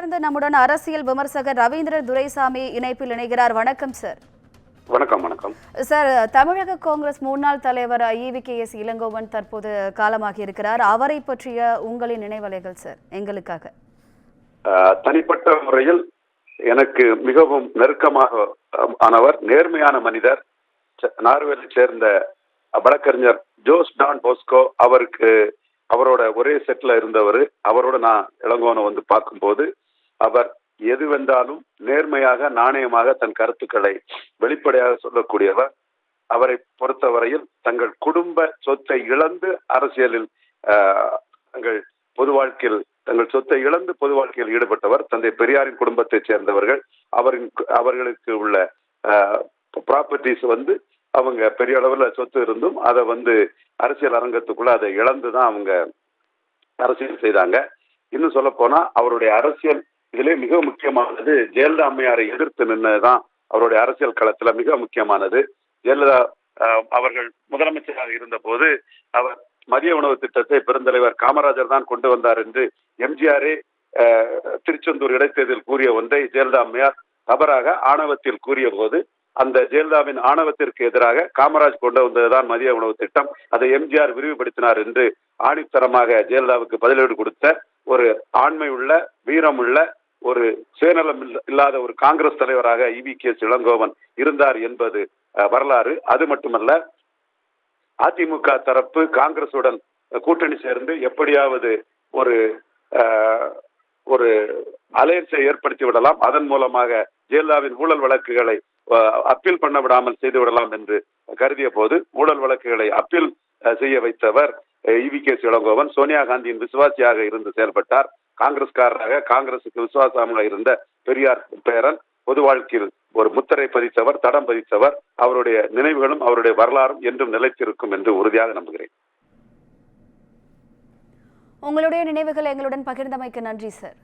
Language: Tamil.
தொடர்ந்து நம்முடன் அரசியல் விமர்சகர் ரவீந்திரன் துரைசாமி இணைப்பில் இணைகிறார். வணக்கம் சார். வணக்கம் வணக்கம். சார் தமிழக காங்கிரஸ் முன்னாள் தலைவர் இவி கே. எஸ். இளங்கோவன் தற்போது காலமாகி இருக்கிறார். அவரை பற்றிய உங்களின் நினைவலைகள் சார் எங்களுக்காக. தனிப்பட்ட முறையில் எனக்கு மிகவும் நெருக்கமாக ஆனவர் நேர்மையான மனிதர். நார்வேலை சேர்ந்த வழக்கறிஞர் ஜோஸ் டான் போஸ்கோ அவருக்கு அவரோட ஒரே செட்ல இருந்தவர். அவரோட நான் இளங்கோனை வந்து பார்க்கும்போது அவர் எது வந்தாலும் நேர்மையாக நாணயமாக தன் கருத்துக்களை வெளிப்படையாக சொல்லக்கூடியவர். அவரை பொறுத்தவரையில் தங்கள் குடும்ப சொத்தை இழந்து அரசியலில் தங்கள் பொது வாழ்க்கையில் தங்கள் சொத்தை இழந்து பொது வாழ்க்கையில் ஈடுபட்டவர் தந்தை பெரியாரின் குடும்பத்தைச் சேர்ந்தவர்கள். அவரின் அவர்களுக்கு உள்ள ப்ராப்பர்ட்டிஸ் வந்து அவங்க பெரிய அளவில் சொத்து இருந்தும் அதை வந்து அரசியல் அரங்கத்துக்குள்ள அதை இழந்து தான் அவங்க அரசியல் செய்தாங்க. இன்னும் சொல்ல போனா அவருடைய அரசியல் இதிலே மிக முக்கியமானது ஜெயலலிதா அம்மையாரை எதிர்த்து நின்னதுதான் அவருடைய அரசியல் களத்துல மிக முக்கியமானது. ஜெயலலிதா அவர்கள் முதலமைச்சராக இருந்த போது அவர் மதிய உணவு திட்டத்தை பெருந்தலைவர் காமராஜர் தான் கொண்டு வந்தார் என்று எம்ஜிஆரே திருச்செந்தூர் இடைத்தேர்தல் கூறிய ஒன்றை ஜெயலலிதா அம்மையார் தவறாக ஆணவத்தில் கூறிய போது அந்த ஜெயலலிதாவின் ஆணவத்திற்கு எதிராக காமராஜ் கொண்டு வந்ததுதான் மதிய உணவு திட்டம். அதை எம்ஜிஆர் விரிவுபடுத்தினார் என்று ஆணித்தரமாக ஜெயலலிதாவுக்கு பதிலீடு கொடுத்த ஒரு ஆண்மை உள்ள வீரம் உள்ள ஒரு சுயநலம் இல்லாத ஒரு காங்கிரஸ் தலைவராக இவி கே இளங்கோவன் இருந்தார் என்பது வரலாறு. அது மட்டுமல்ல அதிமுக தரப்பு காங்கிரசுடன் கூட்டணி சேர்ந்து எப்படியாவது ஒரு ஒரு அலையன்ஸை ஏற்படுத்தி விடலாம். அதன் மூலமாக ஜெயலலிதாவின் ஊழல் வழக்குகளை அப்பீல் பண்ண விடாமல் செய்து விடலாம் என்று கருதிய போது ஊழல் வழக்குகளை அப்பீல் செய்ய வைத்தவர் இவி கே இளங்கோவன் சோனியா காந்தியின் விசுவாசியாக இருந்து செயல்பட்டார். காங்கிரஸ்காரராக காங்கிரசுக்கு விசுவாசமாக இருந்த பெரியார் பேரன் பொது வாழ்க்கையில் ஒரு முத்தரை பதித்தவர் தடம் பதித்தவர் அவருடைய நினைவுகளும் அவருடைய வரலாறும் என்றும் நிலைத்திருக்கும் என்று உறுதியாக நம்புகிறேன். உங்களுடைய நினைவுகள் எங்களுடன் பகிர்ந்தமைக்கு நன்றி சார்.